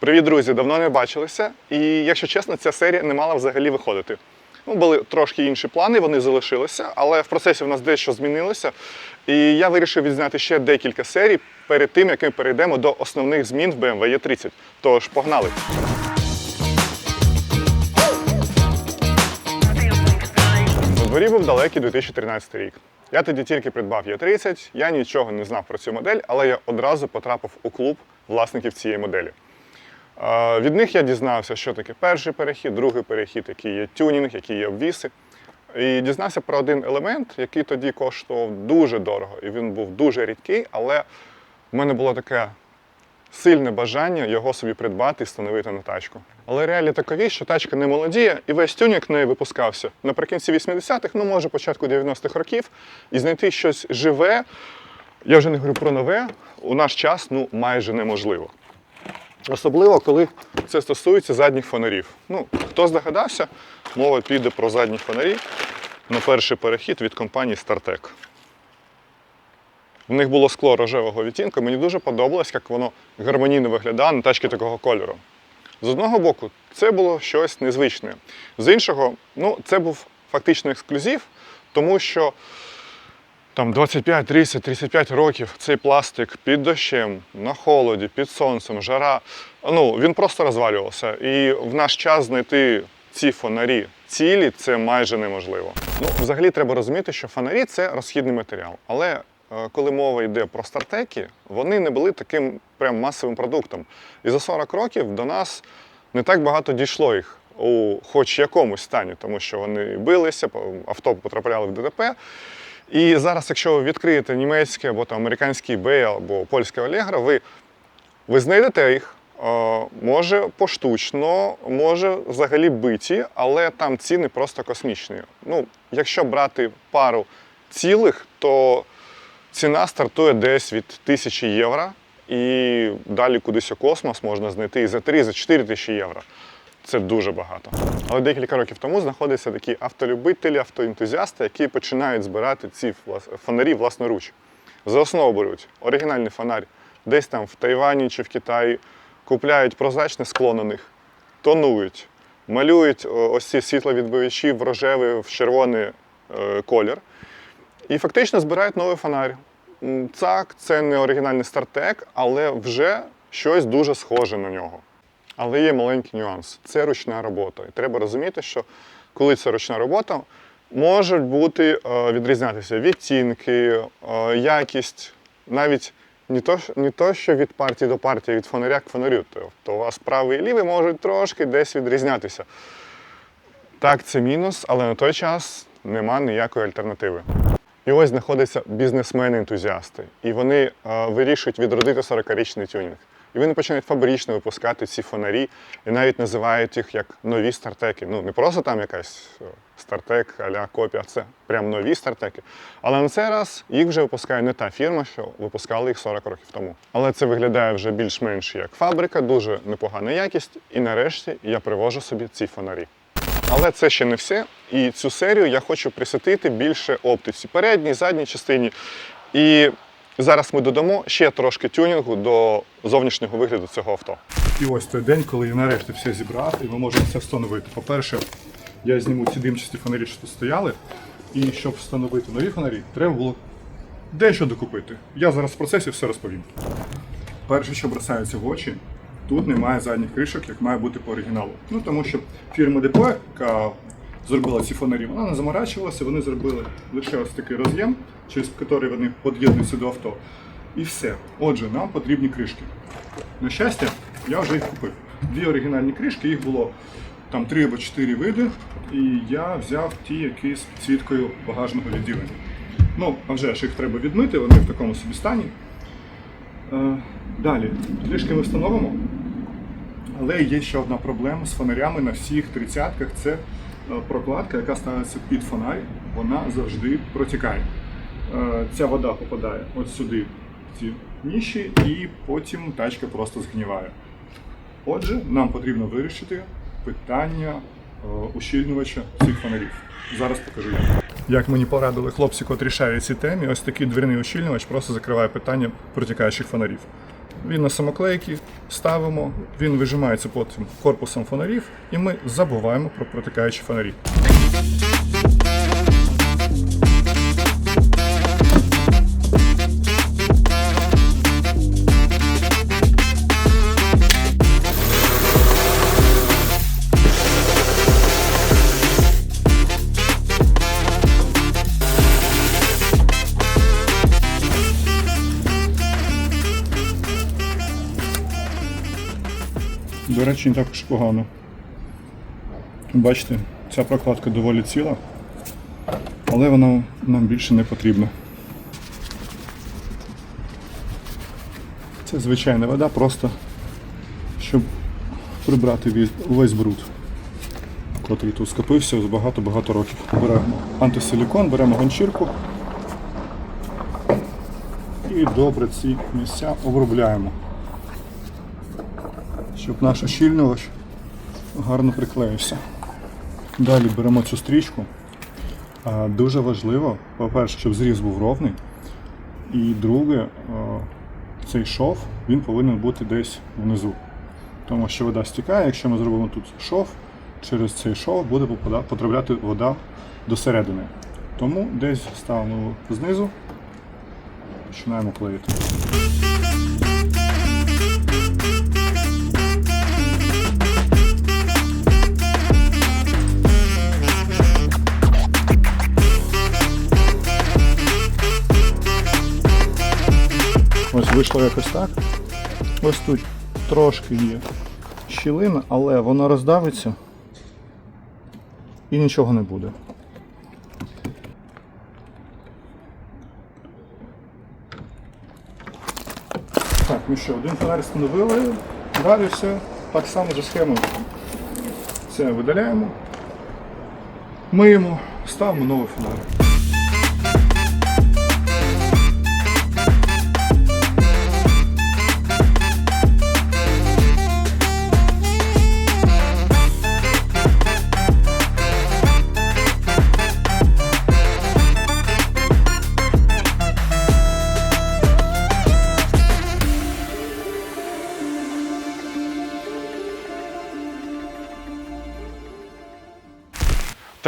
Привіт, друзі! Давно не бачилися. І якщо чесно, ця серія не мала взагалі виходити. Ну, були трошки інші плани, вони залишилися, але в процесі в нас дещо змінилося. І я вирішив відзняти ще декілька серій перед тим, як ми перейдемо до основних змін в BMW E30. Тож погнали! На дворі був далекий 2013 рік. Я тоді тільки придбав Е30, я нічого не знав про цю модель, але я одразу потрапив у клуб власників цієї моделі. Від них я дізнався, що таке перший перехід, другий перехід, який є тюнінг, які є обвіси. І дізнався про один елемент, який тоді коштував дуже дорого. І він був дуже рідкий, але в мене було таке сильне бажання його собі придбати і встановити на тачку. Але реалії такові, що тачка не молодіє, і весь тюнінг неї випускався наприкінці 80-х, ну може початку 90-х років, і знайти щось живе, я вже не говорю про нове, у наш час ну майже неможливо. Особливо, коли це стосується задніх фонарів. Ну, хто здогадався, мова піде про задні фонарі на перший перехід від компанії StarTech. В них було скло рожевого відтінку. Мені дуже подобалось, як воно гармонійно виглядає на тачки такого кольору. З одного боку, це було щось незвичне. З іншого, ну, це був фактично ексклюзив, тому що там 25, 30, 35 років цей пластик під дощем, на холоді, під сонцем, жара. Ну, він просто розвалювався. І в наш час знайти ці фонарі цілі це майже неможливо. Ну, взагалі треба розуміти, що фонарі це розхідний матеріал. Але е, коли мова йде про стартеки, вони не були таким прям масовим продуктом. І за 40 років до нас не так багато дійшло їх у хоч якомусь стані, тому що вони билися, авто потрапляли в ДТП. І зараз, якщо ви відкриєте німецький або там, американський eBay або польське Allegro, ви, ви знайдете їх, е, може поштучно, може взагалі биті, але там ціни просто космічні. Ну, якщо брати пару цілих, то ціна стартує десь від 1000 євро, і далі кудись у космос можна знайти і за 3, і за 4 тисячі євро. Це дуже багато. Але декілька років тому знаходяться такі автолюбителі, автоентузіасти, які починають збирати ці фонарі власноруч. За основу беруть оригінальний фонарь, десь там в Тайвані чи в Китаї, купляють прозрачне скло на них, тонують, малюють ось ці світловідбивачі в рожевий, в червоний е, колір. І фактично збирають новий фонарь. М, Так, це не оригінальний стартек, але вже щось дуже схоже на нього. Але є маленький нюанс це ручна робота. І треба розуміти, що коли це ручна робота, можуть бути е, відрізнятися відтінки, е, якість, навіть не то, не то, що від партії до партії, від фонаря к фонарю. Тобто у вас правий і лівий можуть трошки десь відрізнятися. Так, це мінус, але на той час нема ніякої альтернативи. І ось знаходяться бізнесмени-ентузіасти, і вони е, вирішують відродити 40-річний тюнінг. І вони починають фабрично випускати ці фонарі і навіть називають їх як нові стартеки. Ну не просто там якась стартек а-ля копія, це прям нові стартеки. Але на цей раз їх вже випускає не та фірма, що випускали їх 40 років тому. Але це виглядає вже більш-менш як фабрика, дуже непогана якість. І нарешті я привожу собі ці фонарі. Але це ще не все. І цю серію я хочу присвятити більше оптиці передній, задній частині. І зараз ми додамо ще трошки тюнінгу до зовнішнього вигляду цього авто. І ось той день, коли я нарешті все зібрав, і ми можемо це встановити. По-перше, я зніму ці димчасті фонарі, що тут стояли. І щоб встановити нові фонарі, треба було дещо докупити. Я зараз в процесі все розповім. Перше, що бросається в очі, тут немає задніх кришок, як має бути по оригіналу. Ну тому що фірма ДП, яка зробила ці фонарі, вона не заморачувалася, вони зробили лише ось такий роз'єм, через який вони під'єднуються до авто. І все. Отже, нам потрібні кришки. На щастя, я вже їх купив. Дві оригінальні кришки, їх було там три або чотири види, і я взяв ті, які з підсвіткою багажного відділення. Ну, а вже ж їх треба відмити, вони в такому собі стані. Е, далі, кришки ми встановимо. Але є ще одна проблема з фонарями на всіх тридцятках. Це прокладка, яка ставиться під фонарь, вона завжди протікає. Е, Ця вода попадає от сюди, в ці ніші, і потім тачка просто згніває. Отже, нам потрібно вирішити питання е, ущільнювача цих фонарів. Зараз покажу як. Як мені порадили хлопці, котрі шарять ці темі, ось такий дверний ущільнювач просто закриває питання протікаючих фонарів. Він на самоклейки, ставимо, він вижимається потім корпусом фонарів, і ми забуваємо про протикаючі фонарі. До речі, не також погано. Бачите, ця прокладка доволі ціла, але вона нам більше не потрібна. Це звичайна вода, просто щоб прибрати весь бруд, котрий тут скопився з багато-багато років. Беремо антисилікон, беремо ганчірку і добре ці місця обробляємо щоб наш ощільнювач гарно приклеївся. Далі беремо цю стрічку. Дуже важливо, по-перше, щоб зріз був ровний. І друге, цей шов він повинен бути десь внизу. Тому що вода стікає, якщо ми зробимо тут шов, через цей шов буде потрапляти вода до середини. Тому десь ставимо знизу, починаємо клеїти. Вийшло якось так. Ось тут трошки є щілина, але воно роздавиться і нічого не буде. Так, ну що, один фонарь встановили, далі все так само за схемою. Це видаляємо, миємо, ставимо новий фонарик.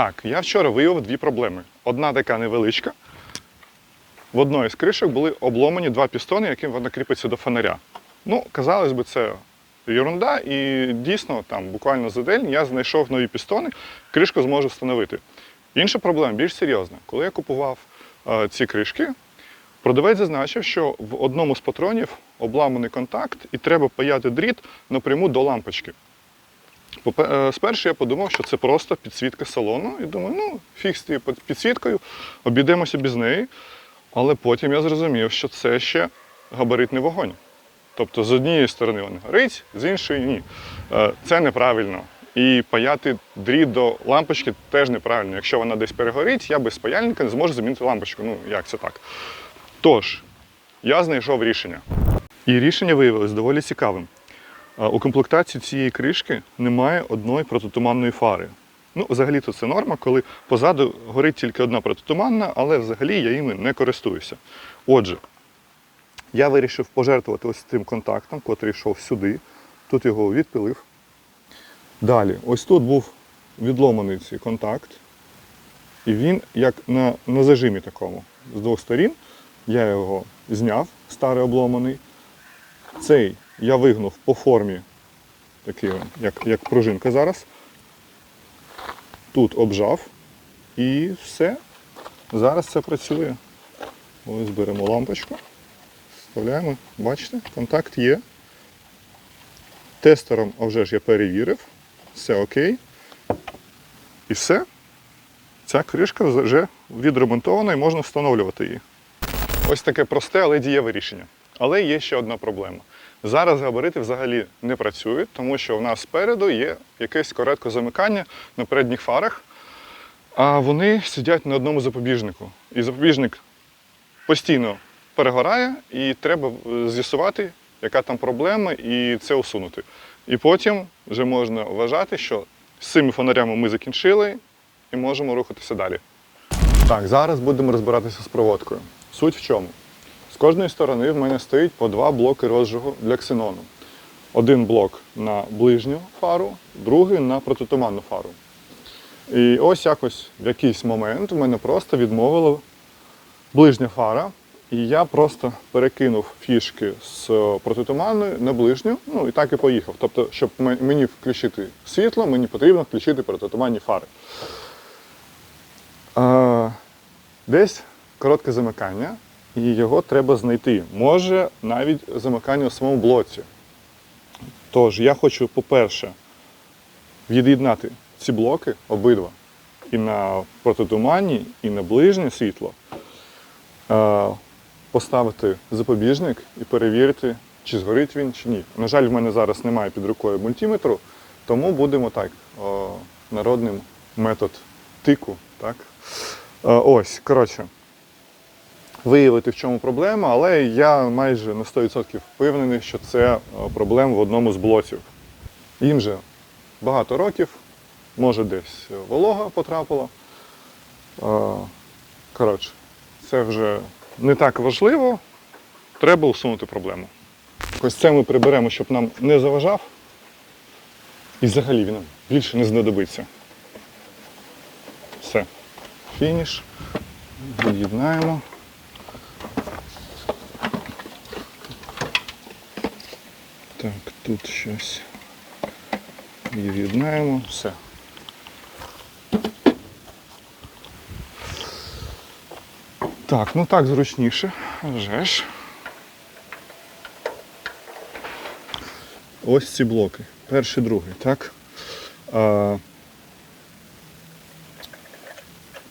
Так, я вчора виявив дві проблеми. Одна така невеличка. В одної з кришок були обломані два пістони, яким вона кріпиться до фонаря. Ну, казалось би, це ерунда, і дійсно, там буквально за день я знайшов нові пістони, кришку зможу встановити. Інша проблема більш серйозна. Коли я купував е, ці кришки, продавець зазначив, що в одному з патронів обламаний контакт і треба паяти дріт напряму до лампочки. Е, Спершу я подумав, що це просто підсвітка салону, і думаю, ну, фіг з тією підсвіткою, обійдемося без неї. Але потім я зрозумів, що це ще габаритний вогонь. Тобто з однієї сторони він горить, з іншої ні. Е, Це неправильно. І паяти дріт до лампочки теж неправильно. Якщо вона десь перегорить, я без паяльника не зможу замінити лампочку. Ну, як це так? Тож, я знайшов рішення. І рішення виявилось доволі цікавим. У комплектації цієї кришки немає одної протитуманної фари. Ну, взагалі-то це норма, коли позаду горить тільки одна протитуманна, але взагалі я іми не користуюся. Отже, я вирішив пожертвувати ось цим контактом, котрий йшов сюди. Тут його відпилив. Далі, ось тут був відломаний цей контакт. І він як на, на зажимі такому. З двох сторін я його зняв, старий обломаний. Цей я вигнув по формі, такий, як, як пружинка зараз. Тут обжав і все. Зараз це працює. Ось беремо лампочку, вставляємо, бачите, контакт є. Тестером, а вже ж я перевірив, все окей. І все. Ця кришка вже відремонтована і можна встановлювати її. Ось таке просте, але дієве рішення. Але є ще одна проблема. Зараз габарити взагалі не працюють, тому що в нас спереду є якесь коротке замикання на передніх фарах, а вони сидять на одному запобіжнику. І запобіжник постійно перегорає, і треба з'ясувати, яка там проблема, і це усунути. І потім вже можна вважати, що з цими фонарями ми закінчили і можемо рухатися далі. Так, зараз будемо розбиратися з проводкою. Суть в чому? З кожної сторони в мене стоїть по два блоки розжигу для ксенону. Один блок на ближню фару, другий на протитуманну фару. І ось якось в якийсь момент в мене просто відмовила ближня фара, і я просто перекинув фішки з протитуманної на ближню, ну і так і поїхав. Тобто, щоб мені включити світло, мені потрібно включити протитуманні фари. Десь коротке замикання, і його треба знайти. Може навіть замикання у самому блоці. Тож я хочу, по-перше, від'єднати ці блоки обидва і на протитуманні, і на ближнє світло, е, поставити запобіжник і перевірити, чи згорить він, чи ні. На жаль, в мене зараз немає під рукою мультиметру, тому будемо так, народним метод тику. Так? Е, ось, коротше, виявити, в чому проблема, але я майже на 100% впевнений, що це е, проблема в одному з блоків. Їм же багато років, може десь волога потрапила. Е, Коротше, це вже не так важливо, треба усунути проблему. Ось це ми приберемо, щоб нам не заважав. І взагалі він нам більше не знадобиться. Все. Фініш. Від'єднаємо. Так, тут щось від'єднаємо. Все. Так, ну так зручніше. Вже ж. Ось ці блоки. Перший, другий, так? А,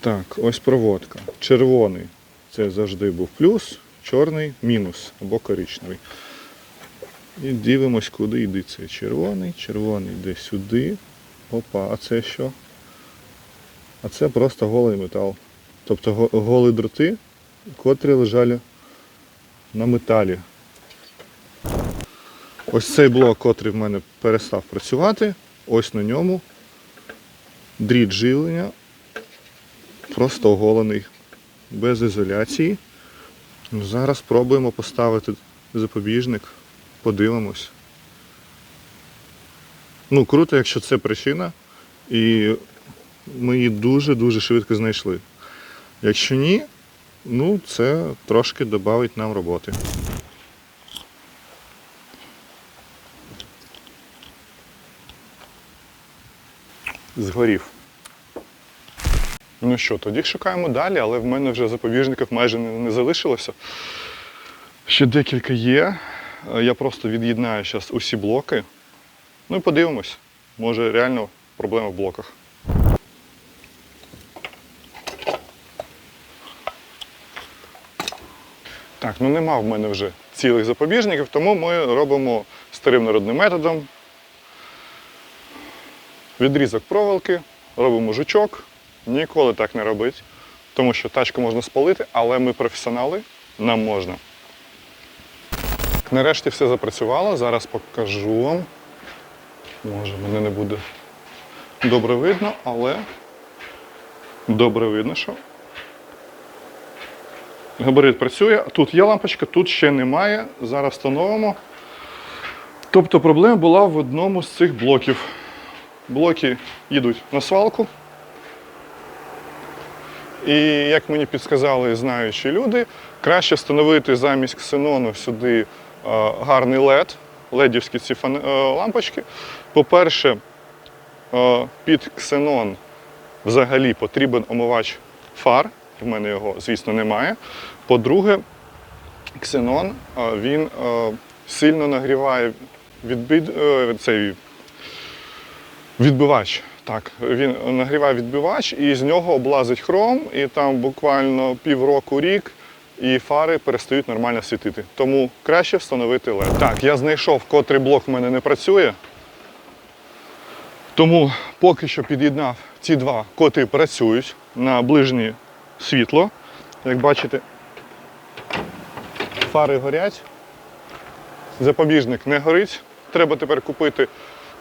так, ось проводка. Червоний це завжди був плюс, чорний мінус або коричневий. І дивимось, куди йде цей червоний. Червоний йде сюди. Опа, а це що? А це просто голий метал. Тобто го- голі дроти, котрі лежали на металі. Ось цей блок, котрий в мене перестав працювати, ось на ньому дріт живлення, просто оголений, без ізоляції. Ну, Зараз спробуємо поставити запобіжник, подивимось. Ну, круто, якщо це причина, і ми її дуже-дуже швидко знайшли. Якщо ні, ну це трошки додавить нам роботи. Згорів. Ну що, тоді шукаємо далі, але в мене вже запобіжників майже не, залишилося. Ще декілька є. Е, Я просто від'єднаю зараз усі блоки. Ну і подивимось. Може реально проблема в блоках. Так, ну нема в мене вже цілих запобіжників, тому ми робимо старим народним методом. Відрізок проволоки, робимо жучок. Ніколи так не робить, тому що тачку можна спалити, але ми професіонали, нам можна. Нарешті все запрацювало. Зараз покажу вам. Може, мене не буде добре видно, але добре видно, що габарит працює. Тут є лампочка, тут ще немає. Зараз встановимо. Тобто проблема була в одному з цих блоків. Блоки їдуть на свалку. І як мені підсказали знаючі люди, краще встановити замість ксенону сюди гарний LED, ледівські ці е, лампочки. По-перше, е, під ксенон взагалі потрібен омивач фар. В мене його, звісно, немає. По-друге, ксенон е, він е, сильно нагріває відбід, е, цей відбивач. Так, він нагріває відбивач і з нього облазить хром, і там буквально півроку рік і фари перестають нормально світити. Тому краще встановити LED. Так, я знайшов, котрий блок в мене не працює. Тому поки що під'єднав ці два, котрі працюють на ближнє світло. Як бачите, фари горять, запобіжник не горить. Треба тепер купити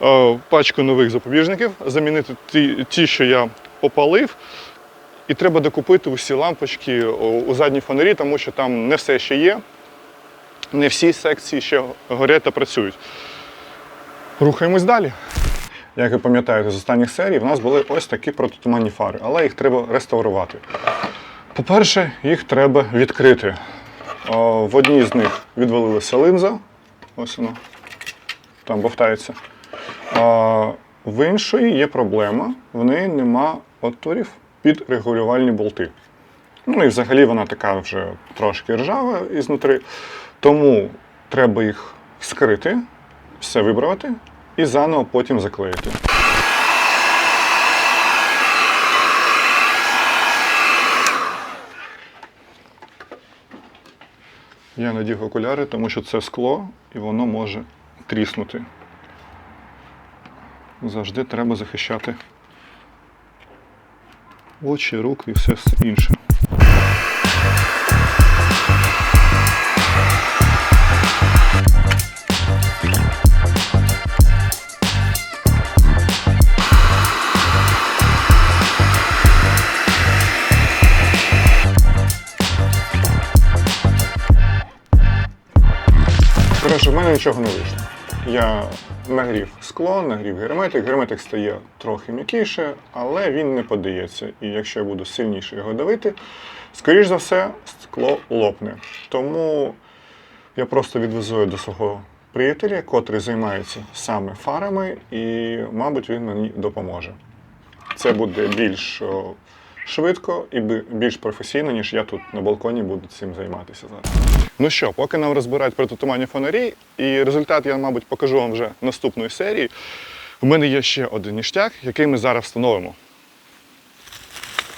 е, пачку нових запобіжників, замінити ті, ті, що я попалив. І треба докупити усі лампочки у задній фонарі, тому що там не все ще є. Не всі секції ще горять та працюють. Рухаємось далі. Як ви пам'ятаєте, з останніх серій в нас були ось такі протитуманні фари, але їх треба реставрувати. По-перше, їх треба відкрити. В одній з них відвалилася линза. Ось воно. Там бовтається. В іншої є проблема, в неї нема отворів під регулювальні болти. Ну і взагалі вона така вже трошки ржава ізнутри. Тому треба їх скрити, все вибрати і заново потім заклеїти. Я надів окуляри, тому що це скло і воно може тріснути. Завжди треба захищати очі, руки і все інше. Коротше, в мене нічого не вийшло. Я нагрів скло, нагрів герметик. Герметик стає трохи м'якіше, але він не подається. І якщо я буду сильніше його давити, скоріш за все, скло лопне. Тому я просто відвезу до свого приятеля, котрий займається саме фарами, і, мабуть, він мені допоможе. Це буде більш швидко і більш професійно, ніж я тут на балконі буду цим займатися зараз. Ну що, поки нам розбирають протитуманні фонарі, і результат я, мабуть, покажу вам вже наступної серії. У мене є ще один ніштяк, який ми зараз встановимо.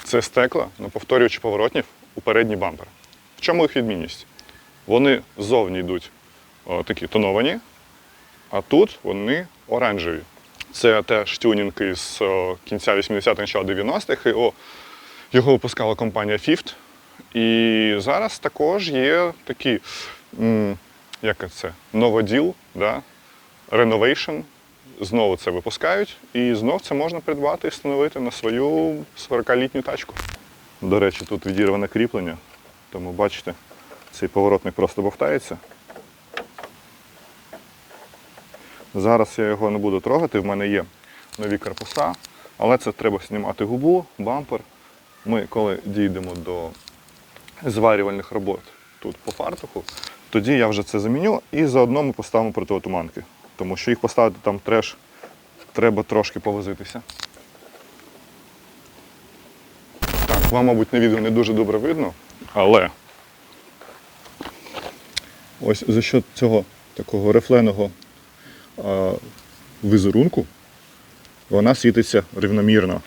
Це стекла на повторюючи поворотнів у передній бампер. В чому їх відмінність? Вони ззовні йдуть о, такі тоновані, а тут вони оранжеві. Це теж тюнінг із о, кінця 80-х, початку 90-х. І, о, його випускала компанія Fifth. І зараз також є такі, як це, новоділ, да? Renovation. Знову це випускають, і знов це можна придбати і встановити на свою 40-літню тачку. До речі, тут відірване кріплення, тому бачите, цей поворотник просто бовтається. Зараз я його не буду трогати, в мене є нові корпуса, але це треба знімати губу, бампер. Ми, коли дійдемо до зварювальних робот тут по фартуху, тоді я вже це заміню і заодно ми поставимо противотуманки. Тому що їх поставити там треш треба трошки повозитися. Так, вам, мабуть, на відео не дуже добре видно, але ось за що цього такого рифленого візерунку вона світиться рівномірно.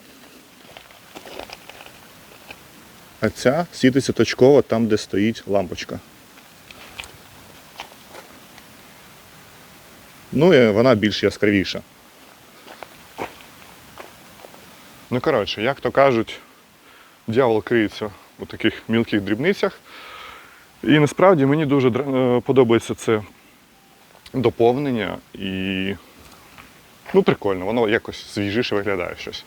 А ця світиться точково там, де стоїть лампочка. Ну і вона більш яскравіша. Ну, коротше, як то кажуть, дьявол криється у таких мілких дрібницях. І насправді мені дуже е, подобається це доповнення і ну, прикольно, воно якось свіжіше виглядає щось.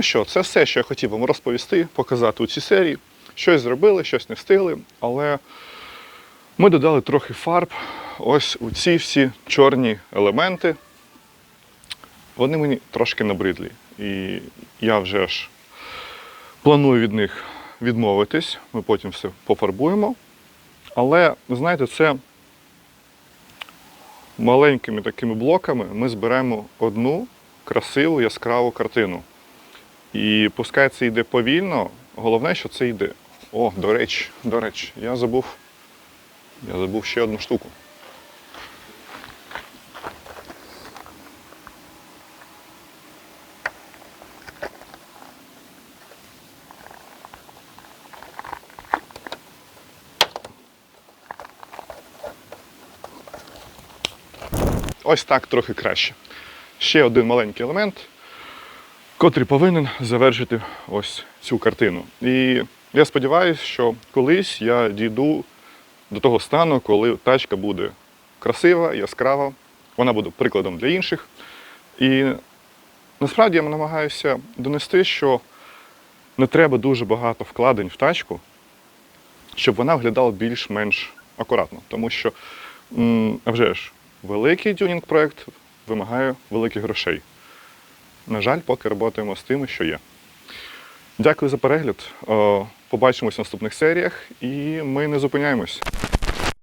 Ну що, це все, що я хотів вам розповісти, показати у цій серії. Щось зробили, щось не встигли, але ми додали трохи фарб. Ось у ці всі чорні елементи. Вони мені трошки набридлі. І я вже ж планую від них відмовитись. Ми потім все пофарбуємо. Але, знаєте, це маленькими такими блоками ми зберемо одну красиву яскраву картину. І пускай це йде повільно, головне, що це йде. О, до речі, до речі, я забув. Я забув ще одну штуку. Ось так трохи краще. Ще один маленький елемент котрий повинен завершити ось цю картину. І я сподіваюся, що колись я дійду до того стану, коли тачка буде красива, яскрава вона буде прикладом для інших. І насправді я намагаюся донести, що не треба дуже багато вкладень в тачку, щоб вона виглядала більш-менш акуратно. Тому що, а вже ж, великий тюнінг-проект вимагає великих грошей. На жаль, поки працюємо з тими, що є. Дякую за перегляд. Е, Побачимось в наступних серіях, і ми не зупиняємось.